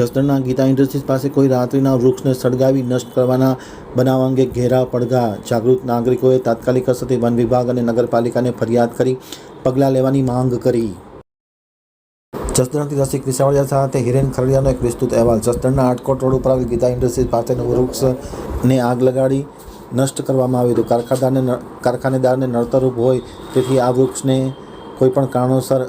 જસદણના Gita industries પાસે કોઈ રાત્રિના વૃક્ષને સળગાવી નષ્ટ કરવાના બનાવ અંગે ઘેરા પડઘા જાગૃત નાગરિકોએ તાત્કાલિક અસરથી વન વિભાગ અને નગરપાલિકાને ફરિયાદ કરી પગલાં લેવાની માંગ કરી. જસદણથી રસિક વિસાવડિયા સાથે હિરેન ખરડિયાનો એક વિસ્તૃત અહેવાલ. જસદણના આટકોટ રોડ ઉપર આવેલ ગીતા ઇન્ડસ્ટ્રીઝ પાસેનું વૃક્ષને આગ લગાડી નષ્ટ કરવામાં આવ્યું હતું કારખાદારને કારખાનેદારને નડતરૂપ હોય, તેથી આ વૃક્ષને કોઈ પણ કારણોસર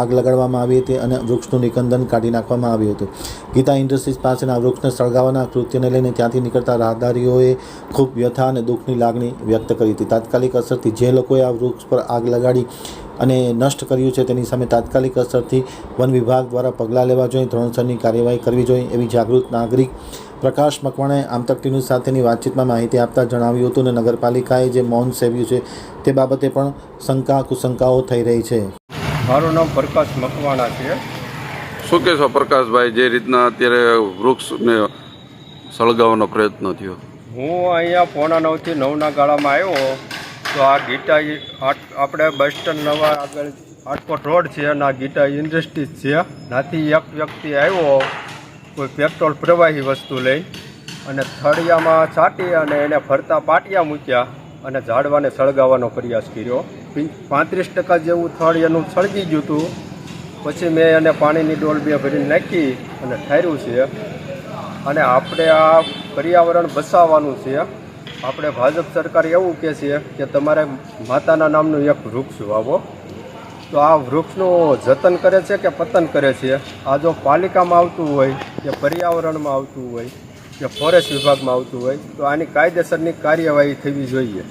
આગ લગાડવામાં આવી હતી અને વૃક્ષનું નિકંદન કાઢી નાખવામાં આવ્યું હતું. ગીતા ઇન્ડસ્ટ્રીઝ પાસેના વૃક્ષને સળગાવવાના કૃત્યને લઈને ત્યાંથી નીકળતા રાહદારીઓએ ખૂબ વ્યથા અને દુઃખની લાગણી વ્યક્ત કરી હતી. તાત્કાલિક અસરથી જે લોકોએ આ વૃક્ષ પર આગ લગાડી અને નષ્ટ કર્યું છે તેની સામે તાત્કાલિક અસરથી વન વિભાગ દ્વારા પગલાં લેવા જોઈએ ધોરણસરની કાર્યવાહી કરવી જોઈએ એવી જાગૃત નાગરિક પ્રકાશ મકવાણાએ આમતક ટીવી સાથેની વાતચીતમાં માહિતી આપતા જણાવ્યું હતું અને નગરપાલિકાએ જે મૌન સેવ્યું છે તે બાબતે પણ શંકા કુશંકાઓ થઈ રહી છે. મારું નામ પ્રકાશ મકવાણા છે. શું કહેશો પ્રકાશભાઈ જે રીતના અત્યારે વૃક્ષને સળગાવવાનો પ્રયત્ન થયો? હું અહીંયા પોણા નવથી નવના ગાળામાં આવ્યો. તો આ ગીતા આપણે બસ સ્ટેન્ડ નવા આગળ આટકોટ રોડ છે અને આ ગીતા ઇન્ડસ્ટ્રીઝ છે. નાથી એક વ્યક્તિ આવ્યો, કોઈ પેટ્રોલ પ્રવાહી વસ્તુ લઈ અને થળિયામાં છાંટી અને એને ફરતા પાટિયા મૂક્યા અને ઝાડવાને સળગાવવાનો પ્રયાસ કર્યો. પાંત્રીસ ટકા જેવું થળ એનું સળગી ગયું હતું. પછી મેં એને પાણીની ડોલ બે ભરીને નાખી અને ઠાર્યું છે. અને આપણે આ પર્યાવરણ બચાવવાનું છે. આપણે ભાજપ સરકાર એવું કહે છે કે તમારે માતાના નામનું એક વૃક્ષ વાવો. તો આ વૃક્ષનું જતન કરે છે કે પતન કરે છે? આ જો પાલિકામાં આવતું હોય, કે પર્યાવરણમાં આવતું હોય, કે ફોરેસ્ટ વિભાગમાં આવતું હોય, તો આની કાયદેસરની કાર્યવાહી થવી જોઈએ.